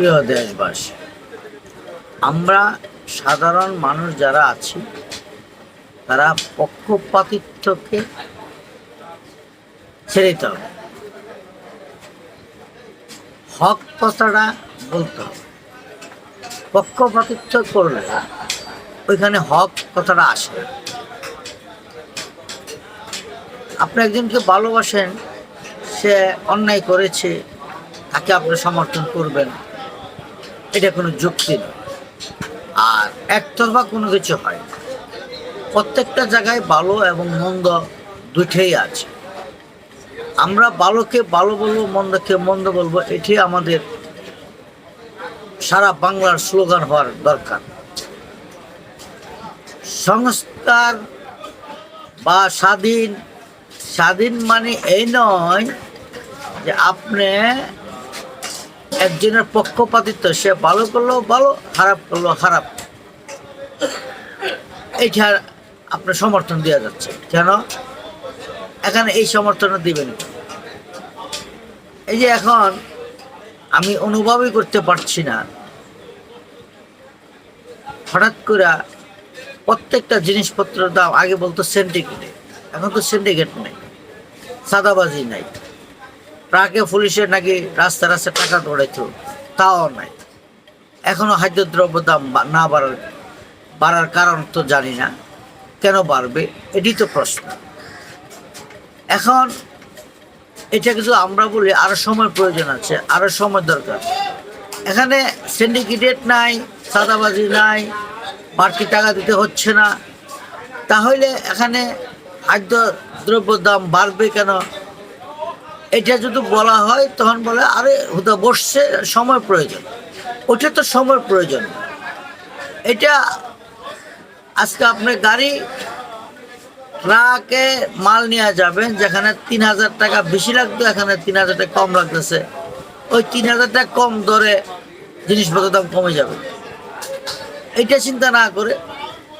প্রিয় দেশবাসী, আমরা সাধারণ মানুষ যারা আছি, তারা পক্ষপাতিত্বকে ছেড়ে দিতে হবে। হক কথাটা বলতে হবে। পক্ষপাতিত্ব করলে ওইখানে হক কথাটা আসে। আপনি একজনকে ভালোবাসেন, সে অন্যায় করেছে, তাকে আপনি সমর্থন করবেন। এটা কোনো যুক্তি নয় আর একতরফা কোনো কিছু হয় না। প্রত্যেকটা জায়গায় ভালো এবং মন্দ দুইটাই আছে। আমরা ভালোকে ভালো বলব, মন্দকে মন্দ বলব, এটি আমাদের সারা বাংলার স্লোগান হওয়ার দরকার। সংস্কার বা স্বাধীন স্বাধীন মানে এই নয় যে আপনি একজনের পক্ষপাতিত্ব, সে ভালো করল, ভালো, খারাপ করল, খারাপ। এইটা আপনার সমর্থন দেওয়া যাচ্ছে। কেন? এখানে এই সমর্থন দিবেন? এই যে এখন আমি অনুভবই করতে পারছি না। হঠাৎ করে প্রত্যেকটা জিনিসপত্রের দাম, আগে বলতো সিন্ডিকেটে এখন তো সিন্ডিকেট নেই। সাদাবাজি নাই। ট্রাকে পুলিশের নাকি রাস্তা রাস্তা টাকা দৌড়াইতো তাও নাই। এখনও খাদ্যদ্রব্য দাম না বাড়ার বাড়ার কারণ তো জানি না। কেন বাড়বে? এটি তো প্রশ্ন। এখন এটা কিছু আমরা বলি আরও সময় প্রয়োজন আছে, আরও সময় দরকার। এখানে সিন্ডিকেট নাই সাদাবাজি নাই, বাড়তি টাকা দিতে হচ্ছে না। তাহলে এখানে খাদ্য দ্রব্য দাম বাড়বে কেন? এটা যদি বলা হয়, তখন বলে, আরে, হুদা বসছে, সময় প্রয়োজন। ওটা তো সময় প্রয়োজন। এটা আজকে আপনি গাড়ি, ট্রাকে মাল নিয়ে যাবেন, যেখানে তিন হাজার টাকা বেশি লাগতো, এখানে তিন হাজার টাকা কম লাগতেছে। ওই তিন হাজার টাকা কম দরে জিনিসপত্রের দাম কমে যাবে। এটা চিন্তা না করে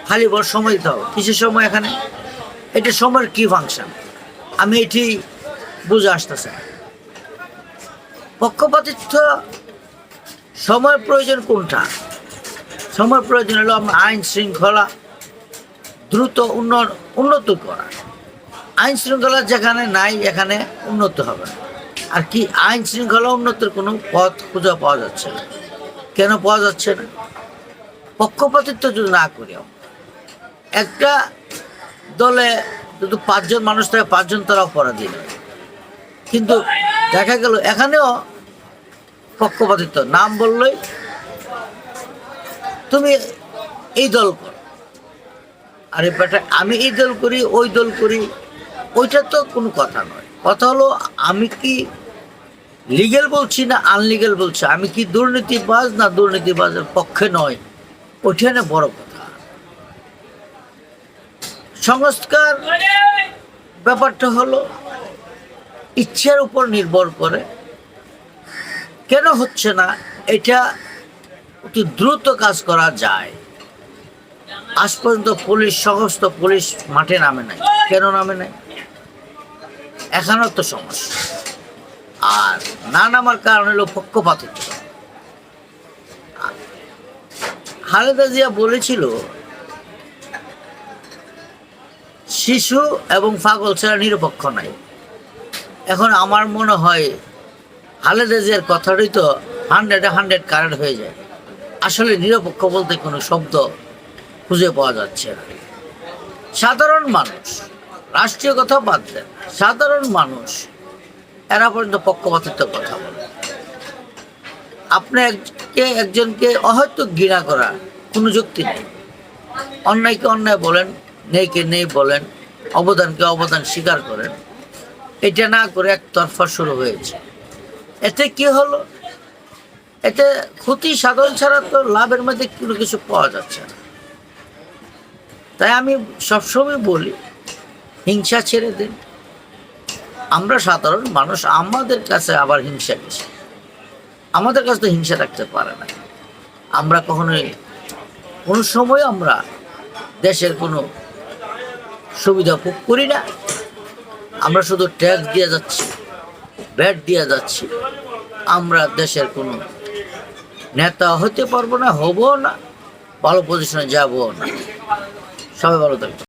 খালি বড় সময় দিতে হবে। কিসের সময় এখানে? এটা সময়ের কি ফাংশন আমি এটি বুঝে আসতেছে। পক্ষপাতিত্ব সময় প্রয়োজন কোনটা? সময় প্রয়োজন হলো আমরা আইন শৃঙ্খলা দ্রুত উন্নয়ন উন্নত করা। আইন শৃঙ্খলা যেখানে নাই, এখানে উন্নত হবে আর কি আইন শৃঙ্খলা উন্নতির কোনো পথ খুঁজে পাওয়া যাচ্ছে না। কেন পাওয়া যাচ্ছে না? পক্ষপাতিত্ব যদি না করি। একটা দলে যদি পাঁচজন মানুষ থাকে, পাঁচজন তারা অপরাধী নয় কিন্তু দেখা গেল এখানেও পক্ষপাতিত্ব। নাম বললেই তুমি এই দল কর। আরে বেটা, আমি এই দল করি, ওই দল করি, ওইটা তো কোনো কথা নয়। কথা হলো, আমি কি লিগেল বলছি না আনলিগেল বলছি? আমি কি দুর্নীতিবাজ না দুর্নীতিবাজের পক্ষে নয়? ওইখানে বড় কথা। সংস্কার ব্যাপারটা হলো ইচ্ছার উপর নির্ভর করে। কেন হচ্ছে না? এটা অতি দ্রুত কাজ করা যায়। আজ পর্যন্ত পুলিশ, সমস্ত পুলিশ মাঠে নামে নাই। কেন নামে নাই? এখানেও তো সমস্যা। আর না নামার কারণ হলো পক্ষপাতিত্ব খালেদা জিয়া বলেছিল, শিশু এবং পাগল ছাড়া নিরপেক্ষ নাই। এখন আমার মনে হয় খালেদা জিয়ার কথাটাই তো হান্ড্রেডে হান্ড্রেড কারেন্ট হয়ে যায়। আসলে নিরপেক্ষ বলতে কোনো শব্দ খুঁজে পাওয়া যাচ্ছে না। সাধারণ মানুষ, রাষ্ট্রীয় কথা বাদ দেন, সাধারণ মানুষ, এরা পর্যন্ত পক্ষপাতিত্ব কথা বলে। আপনি এককে একজনকে অহৈতুক ঘৃণা করা কোনো যুক্তি নেই। অন্যায়কে অন্যায় বলেন নেইকে নেই বলেন, অবদানকে অবদান স্বীকার করেন। এটা না করে একতরফা শুরু হয়েছে। এতে কি হলো? এতে ক্ষতি সাধন ছাড়া তো লাভের মধ্যে কোনো কিছু পাওয়া যাচ্ছে না। তাই আমি সবসময় বলি, হিংসা ছেড়ে দিন। আমরা সাধারণ মানুষ, আমাদের কাছে আবার হিংসা বেশি। আমাদের কাছে তো হিংসা রাখতে পারে না। আমরা কখনোই, কোনো সময় আমরা দেশের কোনো সুবিধা ভোগ করি না। আমরা শুধু ট্যাক্স দিয়ে যাচ্ছি, ব্যাট দিয়ে যাচ্ছি। আমরা দেশের কোনো নেতা হতে পারব না, হব না, ভালো পজিশনে যাব না। সবাই ভালো থাকবে